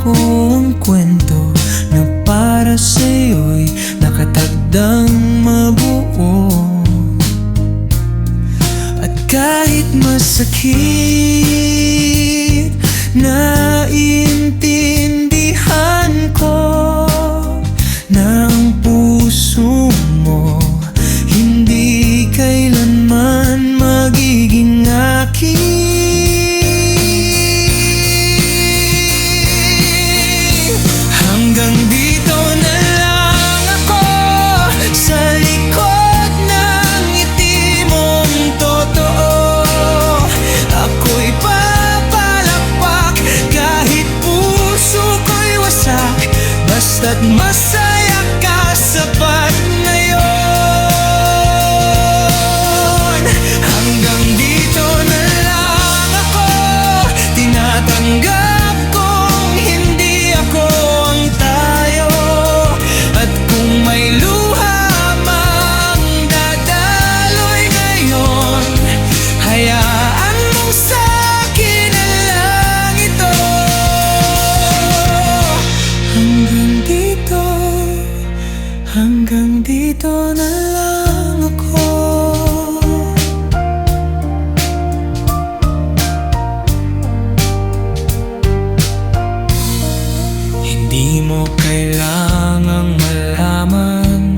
ko ang kwento Na para sa'yo'y nakatagdang mabuo. At kahit masakit Hanggang dito na lang ako. Hindi mo kailangang malaman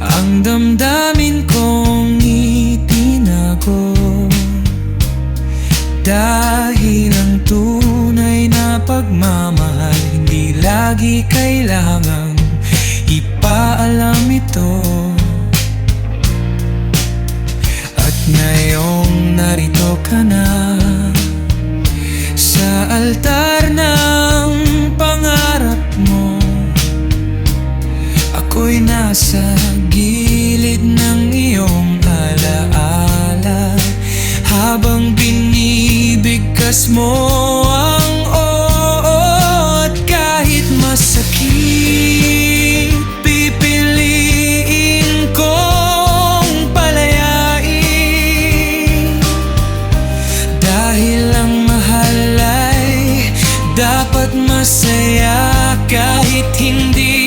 Ang damdamin kong itinago. Dahil ang tunay na pagmamahal Hindi lagi kailangan pa alam ito. At ngayong narito ka na Sa altar ng pangarap mo Ako'y nasa gilid ng iyong alaala. Habang binibigkas mo masaya kahit hindi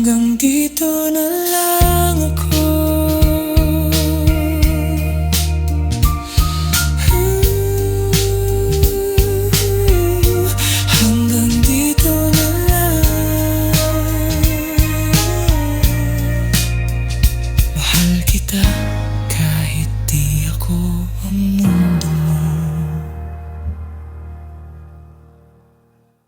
Hanggang dito na lang.